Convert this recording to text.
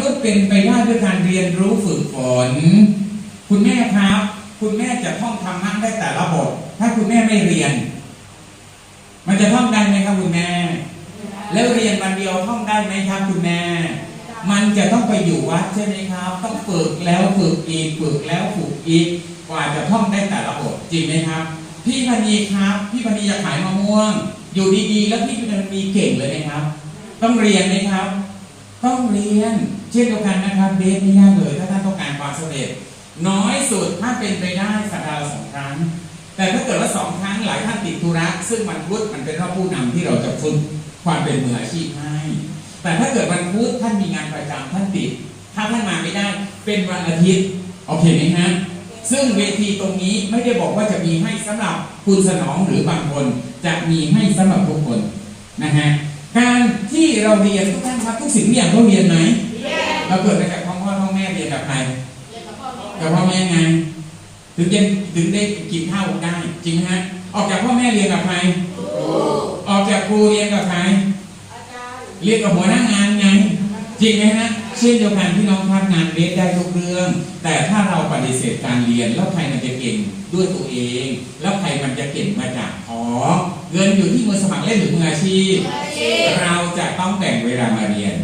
นุษย์เป็นไปได้ด้วยการเรียนรู้ฝึกฝน คุณแม่ครับ คุณแม่จะท่องธรรมะได้แต่ละบท ถ้าคุณแม่ไม่เรียน มันจะท่องได้ไหมครับคุณแม่ แล้วเรียนวันเดียวท่องได้ไหมครับคุณแม่ มันจะต้องไปอยู่วัดใช่ไหมครับ ต้องฝึกแล้วฝึกอีกฝึกแล้วฝึกอีก กว่าจะท่องได้แต่ละบทจริงไหมครับ พี่พนีครับ พี่พนีอยากขายมะม่วง อยู่ดีๆ แล้วพี่พนีเก่งเลยนะครับ ต้องเรียนไหมครับ ต้องเรียนเช่นเดียวกันนะครับเบสไม่ยากเลยถ้าท่านต้องการความสำเร็จ น้อยสุดถ้าเป็นไปได้สัปดาห์ละสองครั้ง แต่ถ้าเกิดว่าสองครั้งหลายท่านติดธุระซึ่งมันพุธมันเป็นรอบผู้นำที่เราจะฝึกความเป็นมืออาชีพให้แต่ถ้าเกิดวันพุธท่านมีงานประจำท่านติด ถ้าท่านมาไม่ได้เป็นวันอาทิตย์โอเคไหมฮะซึ่งเวทีตรงนี้ไม่ได้บอกว่าจะมีให้สำหรับคุณสนองหรือบางคน จะมีให้สำหรับทุกคนนะฮะ เราเรียนทุกท่านครับทุกสิ่งทุกอย่างเราเรียนไหมเราเกิดมาจากท้องพ่อท้องแม่เรียนกับใครกับพ่อแม่ไงถึงจะถึงได้กินข้าวได้ จริงไหมฮะออกจากพ่อแม่เรียนกับใครออกจากครูเรียนกับใครเรียนกับหัวหน้างานไง จริงไหมฮะเช่นเดียวกันพี่น้องครับงานเรียนได้ทุกเรื่อง แต่ถ้าเราปฏิเสธการเรียนแล้วใครมันจะเก่งด้วยตัวเอง แล้วใครมันจะเก่งมาจากอ๋อ เงินอยู่ที่มือสมัครเล่นหรือมืออาชีพเราจะต้องแบ่งเวลามาเรียน